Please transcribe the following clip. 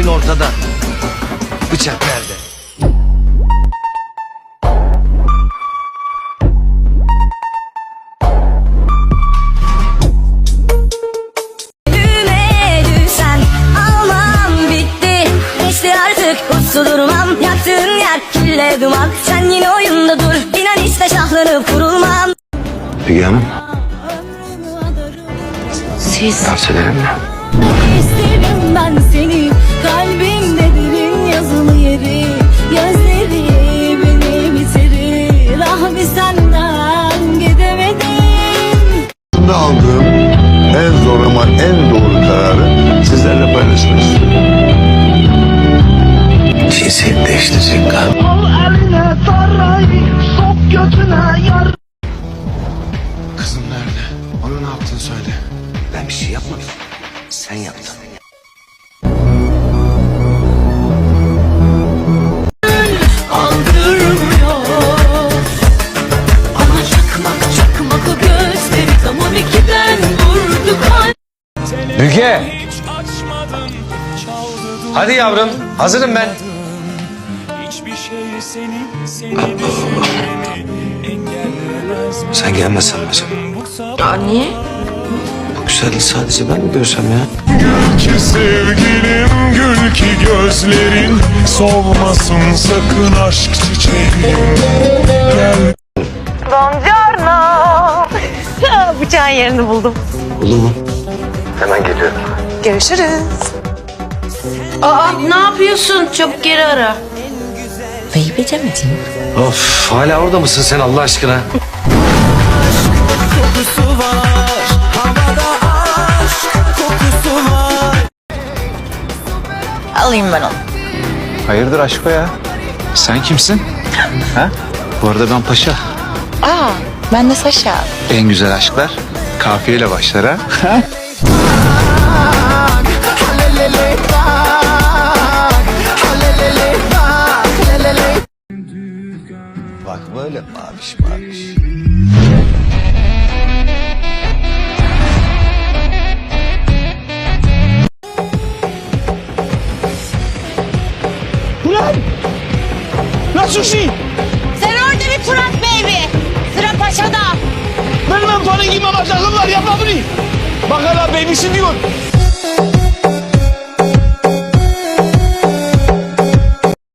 Oyun ortada. Bıçak nerede? Uslu durmam Yaktığın yer kille duman Sen yine oyunda dur İnan işte şahlanıp kurulmam Hanım. Siz Tavsiyelerim ne? İsterim ben seni Kalbimde derin yazılı yeri Gözleri beni bitirir Ah bir senden gidemedim Hayatımda aldığım en zor ama en doğru kararı sizlerle paylaşmak istiyorum. Cinsiyet değiştirecek. Al eline tarayı sok götüne yar Kızım nerede? Ona ne yaptın söyle. Ben bir şey yapmadım. Sen yaptın. Müge! Hadi yavrum. Hazırım ben. Hiçbir şey seni, seni düşünmeni engelleyemez. Sen gelmesen mi acaba? Sabah niye? Bu güzelliği sadece ben mi görsem ya? ki sevgilim gül ki gözlerin solmasın sakın aşk çiçeğim. Gel Buongiorno. Bıçağın yerini buldum. Olur mu? Hemen geliyorum. Görüşürüz. Aa ne yapıyorsun? Çabuk geri ara. Ayıp edemedin Of hala orada mısın sen Allah aşkına? Alayım ben onu. Hayırdır aşko ya? Sen kimsin? ha? Bu arada ben paşa. Aa, ben de Saşa. En güzel aşklar kafiyeyle başlar ha. böyle maviş maviş. Nasıl şey? Sen orada bir Fırat baby. Sıra paşada. Benim en panik imam aşağım var yapma bunu. Bak hala babysi diyor.